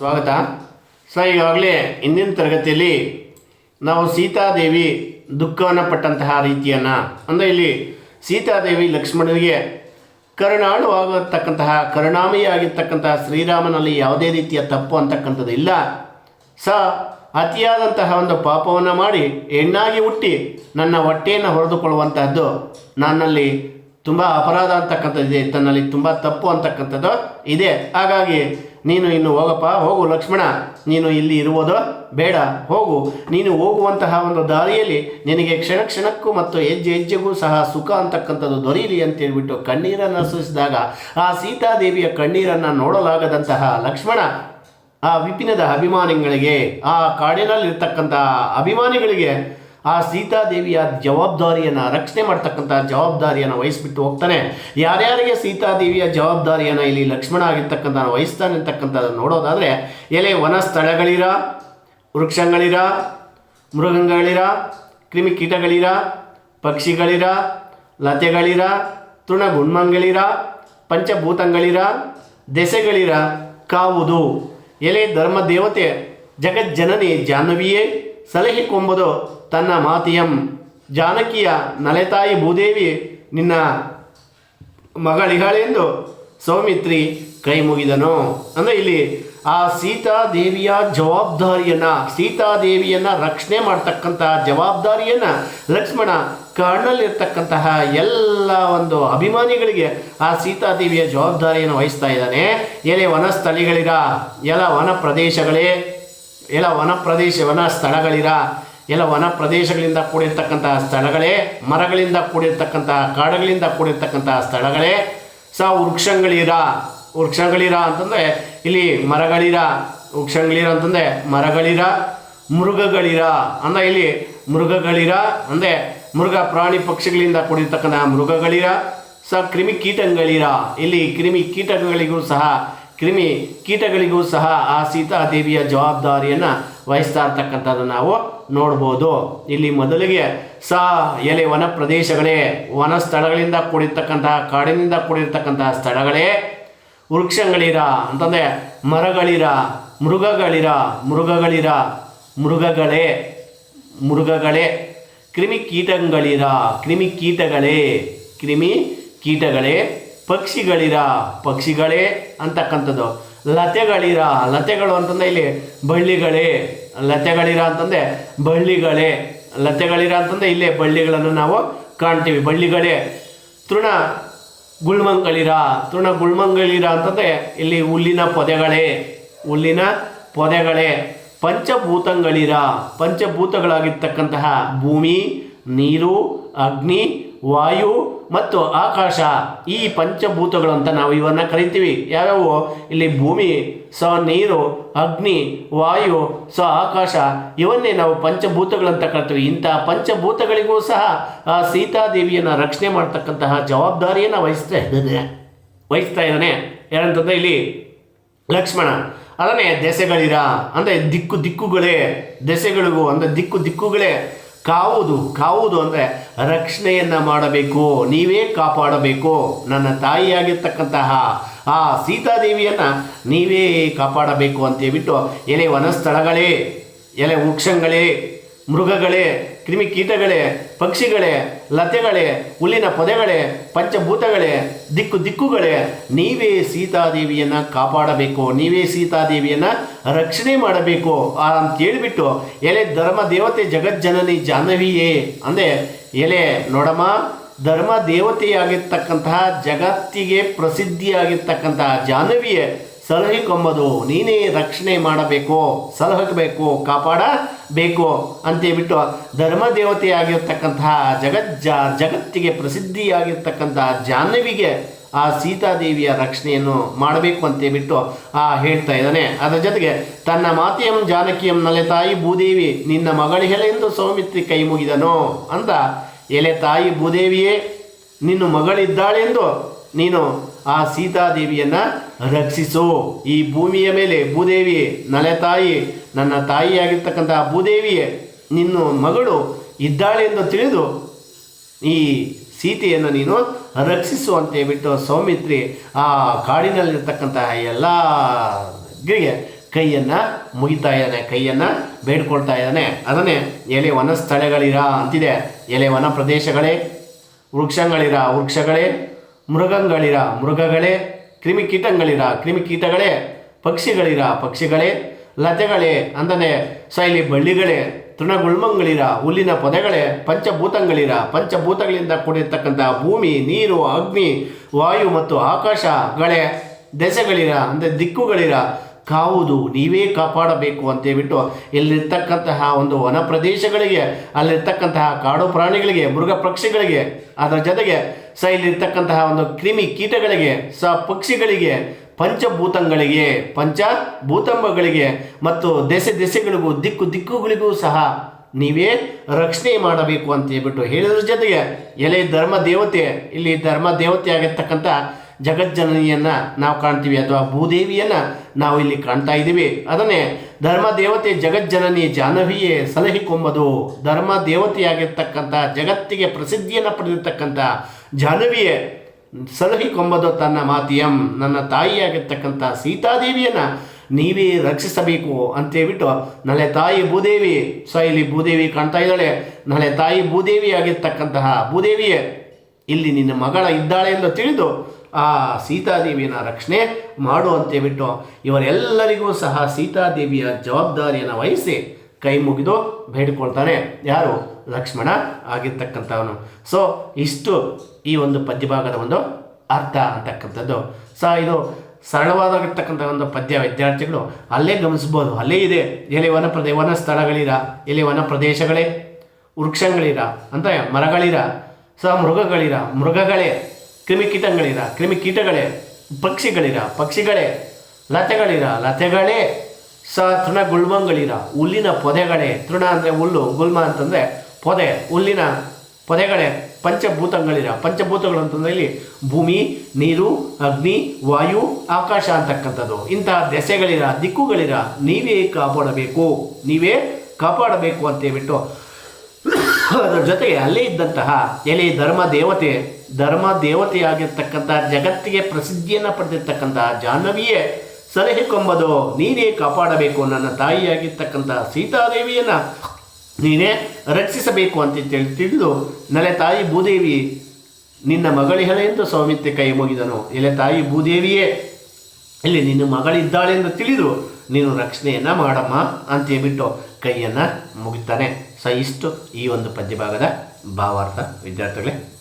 ಸ್ವಾಗತ. ಸೊ ಈಗಾಗಲೇ ಹಿಂದಿನ ತರಗತಿಯಲ್ಲಿ ನಾವು ಸೀತಾದೇವಿ ದುಃಖವನ್ನು ಪಟ್ಟಂತಹ ರೀತಿಯನ್ನು, ಅಂದರೆ ಇಲ್ಲಿ ಸೀತಾದೇವಿ ಲಕ್ಷ್ಮಣನಿಗೆ ಕರುಣಾಳು ಆಗತಕ್ಕಂತಹ ಕರುಣಾಮಿಯಾಗಿರ್ತಕ್ಕಂತಹ ಶ್ರೀರಾಮನಲ್ಲಿ ಯಾವುದೇ ರೀತಿಯ ತಪ್ಪು ಅಂತಕ್ಕಂಥದ್ದು ಇಲ್ಲ. ಸ ಅತಿಯಾದಂತಹ ಒಂದು ಪಾಪವನ್ನು ಮಾಡಿ ಹೆಣ್ಣಾಗಿ ಹುಟ್ಟಿ ನನ್ನ ಹೊಟ್ಟೆಯನ್ನು ಹೊಡೆದುಕೊಳ್ಳುವಂತಹದ್ದು ನನ್ನಲ್ಲಿ ತುಂಬ ಅಪರಾಧ ಅಂತಕ್ಕಂಥದ್ದು ಇದೆ, ತನ್ನಲ್ಲಿ ತುಂಬ ತಪ್ಪು ಅಂತಕ್ಕಂಥದ್ದು ಇದೆ. ಹಾಗಾಗಿ ನೀನು ಇನ್ನು ಹೋಗಪ್ಪ, ಹೋಗು ಲಕ್ಷ್ಮಣ. ನೀನು ಇಲ್ಲಿ ಇರುವುದು ಬೇಡ, ಹೋಗು. ನೀನು ಹೋಗುವಂತಹ ಒಂದು ದಾರಿಯಲ್ಲಿ ನಿನಗೆ ಕ್ಷಣ ಕ್ಷಣಕ್ಕೂ ಮತ್ತು ಹೆಜ್ಜೆ ಹೆಜ್ಜೆಗೂ ಸಹ ಸುಖ ಅಂತಕ್ಕಂಥದ್ದು ದೊರೆಯಲಿ ಅಂತೇಳ್ಬಿಟ್ಟು ಕಣ್ಣೀರನ್ನು ಸೂಚಿಸಿದಾಗ ಆ ಸೀತಾದೇವಿಯ ಕಣ್ಣೀರನ್ನು ನೋಡಲಾಗದಂತಹ ಲಕ್ಷ್ಮಣ ಆ ವಿಪಿನದ ಅಭಿಮಾನಿಗಳಿಗೆ, ಆ ಕಾಡಿನಲ್ಲಿರ್ತಕ್ಕಂಥ ಅಭಿಮಾನಿಗಳಿಗೆ ಆ ಸೀತಾದೇವಿಯ ಜವಾಬ್ದಾರಿಯನ್ನು ರಕ್ಷಣೆ ಮಾಡ್ತಕ್ಕಂಥ ಜವಾಬ್ದಾರಿಯನ್ನು ವಹಿಸ್ಬಿಟ್ಟು ಹೋಗ್ತಾನೆ. ಯಾರ್ಯಾರಿಗೆ ಸೀತಾದೇವಿಯ ಜವಾಬ್ದಾರಿಯನ್ನು ಇಲ್ಲಿ ಲಕ್ಷ್ಮಣ ಆಗಿರ್ತಕ್ಕಂಥ ವಹಿಸ್ತಾನೆ ಅಂತಕ್ಕಂಥದ್ದು ನೋಡೋದಾದರೆ ಎಲೆ ವನ ಸ್ಥಳಗಳಿರ, ವೃಕ್ಷಗಳಿರ, ಮೃಗಗಳಿರ ಕ್ರಿಮಿಕೀಟಗಳಿರ ಪಕ್ಷಿಗಳಿರ, ಲತೆಗಳಿರ, ತೃಣಗುಣ್ಮಂಗಳಿರ, ಪಂಚಭೂತಗಳಿರ, ದೆಸೆಗಳಿರ ಕಾವುದು. ಎಲೆ ಧರ್ಮ ದೇವತೆ ಜಗಜ್ಜನನಿ ಜಾಹ್ನವಿಯೇ. ಸಲಹಿಕೊಂಬುದು ತನ್ನ ಮಾತಿಯಂ. ಜಾನಕಿಯ ನಲೆತಾಯಿ ಭೂದೇವಿ, ನಿನ್ನ ಮಗಳಿಗಳೆಂದು ಸೌಮಿತ್ರಿ ಕೈ ಮುಗಿದನು ಅಂದರೆ ಇಲ್ಲಿ ಆ ಸೀತಾದೇವಿಯ ಜವಾಬ್ದಾರಿಯನ್ನು, ಸೀತಾದೇವಿಯನ್ನು ರಕ್ಷಣೆ ಮಾಡ್ತಕ್ಕಂತಹ ಜವಾಬ್ದಾರಿಯನ್ನು ಲಕ್ಷ್ಮಣ ಕಣ್ಣಲ್ಲಿರ್ತಕ್ಕಂತಹ ಎಲ್ಲ ಒಂದು ಅಭಿಮಾನಿಗಳಿಗೆ ಆ ಸೀತಾದೇವಿಯ ಜವಾಬ್ದಾರಿಯನ್ನು ವಹಿಸ್ತಾ ಇದ್ದಾನೆ. ಎಲೆ ವನಸ್ಥಳಿಗಳಿರ ಎಲ್ಲ ವನ ಪ್ರದೇಶಗಳೇ ಎಲ್ಲ ವನ ಪ್ರದೇಶ ವನ ಸ್ಥಳಗಳಿರ ಎಲ್ಲ ವನ ಪ್ರದೇಶಗಳಿಂದ ಕೂಡಿರ್ತಕ್ಕಂತಹ ಸ್ಥಳಗಳೇ, ಮರಗಳಿಂದ ಕೂಡಿರ್ತಕ್ಕಂತಹ ಕಾಡುಗಳಿಂದ ಕೂಡಿರ್ತಕ್ಕಂತಹ ಸ್ಥಳಗಳೇ. ಸ ವೃಕ್ಷಗಳಿರ ವೃಕ್ಷಗಳಿರ ಅಂತಂದರೆ ಇಲ್ಲಿ ಮರಗಳಿರ, ವೃಕ್ಷಗಳಿರ ಅಂತಂದರೆ ಮರಗಳಿರ, ಮೃಗಗಳಿರ, ಅಂದರೆ ಇಲ್ಲಿ ಮೃಗಗಳಿರ, ಅಂದರೆ ಮೃಗ ಪ್ರಾಣಿ ಪಕ್ಷಿಗಳಿಂದ ಕೂಡಿರ್ತಕ್ಕಂಥ ಮೃಗಗಳಿರ, ಸ ಕ್ರಿಮಿ ಕೀಟಗಳಿರ. ಇಲ್ಲಿ ಕ್ರಿಮಿ ಕೀಟಗಳಿಗೂ ಸಹ ಕ್ರಿಮಿ ಕೀಟಗಳಿಗೂ ಸಹ ಆ ಸೀತಾದೇವಿಯ ಜವಾಬ್ದಾರಿಯನ್ನು ವಹಿಸ್ತಾ ಇರ್ತಕ್ಕಂಥದ್ದು ನಾವು ನೋಡ್ಬೋದು. ಇಲ್ಲಿ ಮೊದಲಿಗೆ ಸ ಎಲೆ ವನ ಪ್ರದೇಶಗಳೇ, ವನ ಸ್ಥಳಗಳಿಂದ ಕೂಡಿರ್ತಕ್ಕಂತಹ ಕಾಡಿನಿಂದ ಕೂಡಿರ್ತಕ್ಕಂತಹ ಸ್ಥಳಗಳೇ. ವೃಕ್ಷಗಳಿರ ಅಂತಂದರೆ ಮರಗಳಿರ, ಮೃಗಗಳಿರ ಮೃಗಗಳಿರ, ಮೃಗಗಳೇ ಮೃಗಗಳೇ. ಕ್ರಿಮಿ ಕೀಟಗಳಿರ, ಕ್ರಿಮಿ ಕೀಟಗಳೇ ಕ್ರಿಮಿ ಕೀಟಗಳೇ. ಪಕ್ಷಿಗಳಿರ? ಪಕ್ಷಿಗಳೇ ಅಂತಕ್ಕಂಥದ್ದು. ಲತೆಗಳಿರ? ಲತೆಗಳು ಅಂತಂದ್ರೆ ಇಲ್ಲಿ ಬಳ್ಳಿಗಳೇ. ಲತೆಗಳಿರ ಅಂತಂದರೆ ಬಳ್ಳಿಗಳೇ. ಲತೆಗಳಿರ ಅಂತಂದರೆ ಇಲ್ಲೇ ಬಳ್ಳಿಗಳನ್ನು ನಾವು ಕಾಣ್ತೀವಿ. ಬಳ್ಳಿಗಳೇ. ತೃಣ ಗುಳ್ಮಂಗಳಿರ ತೃಣ ಗುಳ್ಮಂಗಳಿರ ಅಂತಂದರೆ ಇಲ್ಲಿ ಹುಲ್ಲಿನ ಪೊದೆಗಳೇ. ಹುಲ್ಲಿನ ಪೊದೆಗಳೇ. ಪಂಚಭೂತಗಳಿರ? ಪಂಚಭೂತಗಳಾಗಿರ್ತಕ್ಕಂತಹ ಭೂಮಿ, ನೀರು, ಅಗ್ನಿ, ವಾಯು ಮತ್ತು ಆಕಾಶ ಈ ಪಂಚಭೂತಗಳು ಅಂತ ನಾವು ಇವನ್ನ ಕರಿತೀವಿ. ಯಾವ್ಯಾವು? ಇಲ್ಲಿ ಭೂಮಿ, ಸ ನೀರು, ಅಗ್ನಿ, ವಾಯು, ಸ ಆಕಾಶ. ಇವನ್ನೇ ನಾವು ಪಂಚಭೂತಗಳಂತ ಕರಿತೀವಿ. ಇಂತಹ ಪಂಚಭೂತಗಳಿಗೂ ಸಹ ಆ ಸೀತಾದೇವಿಯನ್ನು ರಕ್ಷಣೆ ಮಾಡ್ತಕ್ಕಂತಹ ಜವಾಬ್ದಾರಿಯನ್ನು ವಹಿಸ್ತಾ ಇದ್ದಾನೆ. ವಹಿಸ್ತಾ ಇದ್ದಾನೆ. ಏನಂತಂದ್ರೆ ಇಲ್ಲಿ ಲಕ್ಷ್ಮಣ. ಅದನ್ನೇ ದೆಸೆಗಳಿರ? ಅಂದರೆ ದಿಕ್ಕು ದಿಕ್ಕುಗಳೇ. ದೆಸೆಗಳಿಗೂ ಅಂದರೆ ದಿಕ್ಕು ದಿಕ್ಕುಗಳೇ. ಕಾವುದು ಕಾವುದು ಅಂದರೆ ರಕ್ಷಣೆಯನ್ನು ಮಾಡಬೇಕು, ನೀವೇ ಕಾಪಾಡಬೇಕು. ನನ್ನ ತಾಯಿಯಾಗಿರ್ತಕ್ಕಂತಹ ಆ ಸೀತಾದೇವಿಯನ್ನು ನೀವೇ ಕಾಪಾಡಬೇಕು ಅಂತೇಳ್ಬಿಟ್ಟು ಎಲೆ ವನಸ್ಥಳಗಳೇ, ಎಲೆ ವೃಕ್ಷಗಳೇ, ಮೃಗಗಳೇ ಕ್ರಿಮಿಕೀಟಗಳೇ ಪಕ್ಷಿಗಳೇ, ಲತೆಗಳೇ, ಹುಲ್ಲಿನ ಪೊದೆಗಳೇ, ಪಂಚಭೂತಗಳೇ, ದಿಕ್ಕು ದಿಕ್ಕುಗಳೇ, ನೀವೇ ಸೀತಾದೇವಿಯನ್ನು ಕಾಪಾಡಬೇಕು, ನೀವೇ ಸೀತಾದೇವಿಯನ್ನು ರಕ್ಷಣೆ ಮಾಡಬೇಕು. ಅಂತ ಹೇಳಿಬಿಟ್ಟು ಎಲೆ ಧರ್ಮ ದೇವತೆ ಜಗಜ್ಜನನಿ ಜಾಹ್ನವಿಯೇ ಅಂದರೆ ಎಲೆ ನೋಡಮ್ಮ ಧರ್ಮ ದೇವತೆಯಾಗಿರ್ತಕ್ಕಂತಹ ಜಗತ್ತಿಗೆ ಪ್ರಸಿದ್ಧಿಯಾಗಿರ್ತಕ್ಕಂತಹ ಜಾಹ್ನವಿಯೇ ಸಲಹಿಕೊಂಬದು ನೀನೇ ರಕ್ಷಣೆ ಮಾಡಬೇಕು ಸಲಹಬೇಕು ಕಾಪಾಡಬೇಕು ಅಂತೇಳ್ಬಿಟ್ಟು ಧರ್ಮ ದೇವತೆಯಾಗಿರ್ತಕ್ಕಂತಹ ಜಗಜ್ಜ ಜಗತ್ತಿಗೆ ಪ್ರಸಿದ್ಧಿಯಾಗಿರ್ತಕ್ಕಂತಹ ಜಾಹ್ನವಿಗೆ ಆ ಸೀತಾದೇವಿಯ ರಕ್ಷಣೆಯನ್ನು ಮಾಡಬೇಕು ಅಂತೇಳ್ಬಿಟ್ಟು, ಆ, ಹೇಳ್ತಾ ಇದ್ದಾನೆ. ಅದರ ಜೊತೆಗೆ, ತನ್ನ ಮಾತೆಯಂ ಜಾನಕಿಯಂ ನಲೆ ತಾಯಿ ಭೂದೇವಿ, ನಿನ್ನ ಮಗಳಿಗೆಲೆಂದು ಸೌಮಿತ್ರಿ ಕೈ ಮುಗಿದನು ಅಂತ ಎಲೆ ತಾಯಿ ಭೂದೇವಿಯೇ, ನಿನ್ನ ಮಗಳಿದ್ದಾಳೆಂದು ನೀನು ಆ ಸೀತಾದೇವಿಯನ್ನು ರಕ್ಷಿಸು. ಈ ಭೂಮಿಯ ಮೇಲೆ ಭೂದೇವಿ ನಲೆ ತಾಯಿ, ನನ್ನ ತಾಯಿಯಾಗಿರ್ತಕ್ಕಂಥ ಭೂದೇವಿಯೇ, ನಿನ್ನ ಮಗಳು ಇದ್ದಾಳೆ ಎಂದು ತಿಳಿದು ಈ ಸೀತೆಯನ್ನು ನೀನು ರಕ್ಷಿಸು ಅಂತ ಹೇಳ್ಬಿಟ್ಟು ಸೌಮಿತ್ರಿ ಆ ಕಾಡಿನಲ್ಲಿರ್ತಕ್ಕಂತಹ ಎಲ್ಲ ಕೈಯನ್ನು ಮುಗಿತಾ ಇದ್ದಾನೆ, ಕೈಯನ್ನು ಬೇಡ್ಕೊಳ್ತಾ ಇದ್ದಾನೆ. ಅದನ್ನೇ ಎಲೆ ವನ ಸ್ಥಳಗಳಿರ ಅಂತಿದೆ. ಎಲೆ ವನ ಪ್ರದೇಶಗಳೇ, ವೃಕ್ಷಗಳಿರ ವೃಕ್ಷಗಳೇ. ಮೃಗಗಳಿರ, ಮೃಗಗಳೇ, ಕ್ರಿಮಿಕೀಟಗಳಿರ, ಕ್ರಿಮಿಕೀಟಗಳೇ, ಪಕ್ಷಿಗಳಿರ, ಪಕ್ಷಿಗಳೇ, ಲತೆಗಳೇ ಅಂದರೆ ಶೈಲಿ ಬಳ್ಳಿಗಳೇ, ತೃಣಗುಳ್ಮಂಗಳಿರ, ಹುಲ್ಲಿನ ಪೊದೆಗಳೇ, ಪಂಚಭೂತಗಳಿರ, ಪಂಚಭೂತಗಳಿಂದ ಕೂಡಿರ್ತಕ್ಕಂಥ ಭೂಮಿ, ನೀರು, ಅಗ್ನಿ, ವಾಯು ಮತ್ತು ಆಕಾಶಗಳೇ ದೆಸೆಗಳಿರ, ಅಂದರೆ ದಿಕ್ಕುಗಳಿರ, ಕಾವುದು ನೀವೇ ಕಾಪಾಡಬೇಕು ಅಂತೇಳ್ಬಿಟ್ಟು ಇಲ್ಲಿರ್ತಕ್ಕಂತಹ ಒಂದು ವನ ಪ್ರದೇಶಗಳಿಗೆ ಅಲ್ಲಿರ್ತಕ್ಕಂತಹ ಕಾಡು ಪ್ರಾಣಿಗಳಿಗೆ, ಮೃಗ ಪಕ್ಷಿಗಳಿಗೆ, ಅದರ ಜೊತೆಗೆ ಸ ಇಲ್ಲಿರ್ತಕ್ಕಂತಹ ಒಂದು ಕ್ರಿಮಿ ಕೀಟಗಳಿಗೆ, ಸ ಪಕ್ಷಿಗಳಿಗೆ, ಪಂಚಭೂತಂಗಳಿಗೆ, ಪಂಚಭೂತಂಬಗಳಿಗೆ ಮತ್ತು ದೆಸೆ ದೆಸೆಗಳಿಗೂ, ದಿಕ್ಕು ದಿಕ್ಕುಗಳಿಗೂ ಸಹ ನೀವೇ ರಕ್ಷಣೆ ಮಾಡಬೇಕು ಅಂತ ಹೇಳ್ಬಿಟ್ಟು ಹೇಳಿದ್ರ ಜೊತೆಗೆ ಎಲೆ ಧರ್ಮ ದೇವತೆ, ಇಲ್ಲಿ ಧರ್ಮ ದೇವತೆ ಆಗಿರ್ತಕ್ಕಂಥ ಜಗಜ್ಜನನಿಯನ್ನ ನಾವು ಕಾಣ್ತೀವಿ ಅಥವಾ ಭೂದೇವಿಯನ್ನ ನಾವು ಇಲ್ಲಿ ಕಾಣ್ತಾ ಇದ್ದೀವಿ. ಅದನ್ನೇ ಧರ್ಮ ದೇವತೆ ಜಗಜ್ಜನನಿ ಜಾಹ್ನವಿಯೇ ಸಲಹಿಕೊಂಬದು ಧರ್ಮ ದೇವತೆಯಾಗಿರ್ತಕ್ಕಂಥ ಜಗತ್ತಿಗೆ ಪ್ರಸಿದ್ಧಿಯನ್ನು ಪಡೆದಿರ್ತಕ್ಕಂಥ ಜಾಹ್ನವಿಯೇ ಸಲಹಿಕೊಂಬದು ತನ್ನ ಮಾತಿಯಂ, ನನ್ನ ತಾಯಿಯಾಗಿರ್ತಕ್ಕಂಥ ಸೀತಾದೇವಿಯನ್ನು ನೀವೇ ರಕ್ಷಿಸಬೇಕು ಅಂತೇಳ್ಬಿಟ್ಟು, ನಳೆ ತಾಯಿ ಭೂದೇವಿ ಸೊ ಇಲ್ಲಿ ಭೂದೇವಿ ಕಾಣ್ತಾ ಇದ್ದಾಳೆ. ನಳೆ ತಾಯಿ ಭೂದೇವಿ ಆಗಿರ್ತಕ್ಕಂತಹ ಭೂದೇವಿಯೇ, ಇಲ್ಲಿ ನಿನ್ನ ಮಗಳ ಇದ್ದಾಳೆ ಎಂದು ತಿಳಿದು, ಆ ಸೀತಾದೇವಿಯನ್ನು ರಕ್ಷಣೆ ಮಾಡು ಅಂತೇಳ್ಬಿಟ್ಟು, ಇವರೆಲ್ಲರಿಗೂ ಸಹ ಸೀತಾದೇವಿಯ ಜವಾಬ್ದಾರಿಯನ್ನು ವಹಿಸಿ ಕೈ ಮುಗಿದು ಬೇಡಿಕೊಳ್ತಾನೆ. ಯಾರು? ಲಕ್ಷ್ಮಣ ಆಗಿರ್ತಕ್ಕಂಥವನು. ಸೊ ಇಷ್ಟು ಈ ಒಂದು ಪದ್ಯಭಾಗದ ಒಂದು ಅರ್ಥ ಅಂತಕ್ಕಂಥದ್ದು. ಸೊ ಇದು ಸರಳವಾದಾಗಿರ್ತಕ್ಕಂಥ ಒಂದು ಪದ್ಯ ವಿದ್ಯಾರ್ಥಿಗಳು ಅಲ್ಲೇ ಗಮನಿಸ್ಬೋದು. ಅಲ್ಲೇ ಇದೆ. ಎಲ್ಲಿ ವನ ಪ್ರದೇ ವನ ಸ್ಥಳಗಳಿರ ಎಲ್ಲಿ ವನ ಪ್ರದೇಶಗಳೇ ವೃಕ್ಷಗಳಿರ? ಅಂತ ಮರಗಳಿರ? ಸ ಮೃಗಗಳಿರ? ಮೃಗಗಳೇ? ಕ್ರಿಮಿಕೀಟಗಳಿರ? ಕ್ರಿಮಿಕೀಟಗಳೇ? ಪಕ್ಷಿಗಳಿರ? ಪಕ್ಷಿಗಳೇ? ಲತೆಗಳಿರ? ಲತೆಗಳೇ? ಸ ತೃಣ ಗುಲ್ಮಗಳಿರ ಹುಲ್ಲಿನ ಪೊದೆಗಳೇ? ತೃಣ ಅಂದರೆ ಹುಲ್ಲು, ಗುಲ್ಮ ಅಂತಂದರೆ ಪೊದೆ, ಹುಲ್ಲಿನ ಪೊದೆಗಳೇ ಪಂಚಭೂತಗಳಿರ? ಪಂಚಭೂತಗಳು ಅಂತಂದರೆ ಇಲ್ಲಿ ಭೂಮಿ, ನೀರು, ಅಗ್ನಿ, ವಾಯು, ಆಕಾಶ ಅಂತಕ್ಕಂಥದ್ದು. ಇಂತಹ ದೆಸೆಗಳಿರ, ದಿಕ್ಕುಗಳಿರ? ನೀವೇ ಕಾಪಾಡಬೇಕು. ನೀವೇ ಕಾಪಾಡಬೇಕು ಅಂತೇಳ್ಬಿಟ್ಟು ಅದರ ಜೊತೆಗೆ ಅಲ್ಲೇ ಇದ್ದಂತಹ ಎಲೆ ಧರ್ಮ ದೇವತೆ, ಧರ್ಮ ದೇವತೆಯಾಗಿರ್ತಕ್ಕಂಥ ಜಗತ್ತಿಗೆ ಪ್ರಸಿದ್ಧಿಯನ್ನು ಪಡೆದಿರ್ತಕ್ಕಂತಹ ಜಾಹ್ನವಿಯೇ ಸಲಹೆ ಕೊಂಬದು ನೀನೇ ಕಾಪಾಡಬೇಕು ನನ್ನ ತಾಯಿಯಾಗಿರ್ತಕ್ಕಂಥ ಸೀತಾದೇವಿಯನ್ನು ನೀನೇ ರಕ್ಷಿಸಬೇಕು ಅಂತ ತಿಳಿ ತಿಳಿದು, ನಲೆ ತಾಯಿ ಭೂದೇವಿ, ನಿನ್ನ ಮಗಳಿಹಳೆಂದು ಸೌಮಿತ್ಯ ಕೈ ಮುಗಿದನು. ಎಲೆ ತಾಯಿ ಭೂದೇವಿಯೇ, ಇಲ್ಲಿ ನಿನ್ನ ಮಗಳಿದ್ದಾಳೆ ಎಂದು ತಿಳಿದು, ನೀನು ರಕ್ಷಣೆಯನ್ನು ಮಾಡಮ್ಮ ಅಂತ ಬಿಟ್ಟು ಕೈಯನ್ನು ಮುಗಿತಾನೆ. ಸ ಇಷ್ಟು ಈ ಒಂದು ಪದ್ಯಭಾಗದ ಭಾವಾರ್ಥ. ವಿದ್ಯಾರ್ಥಿಗಳೇ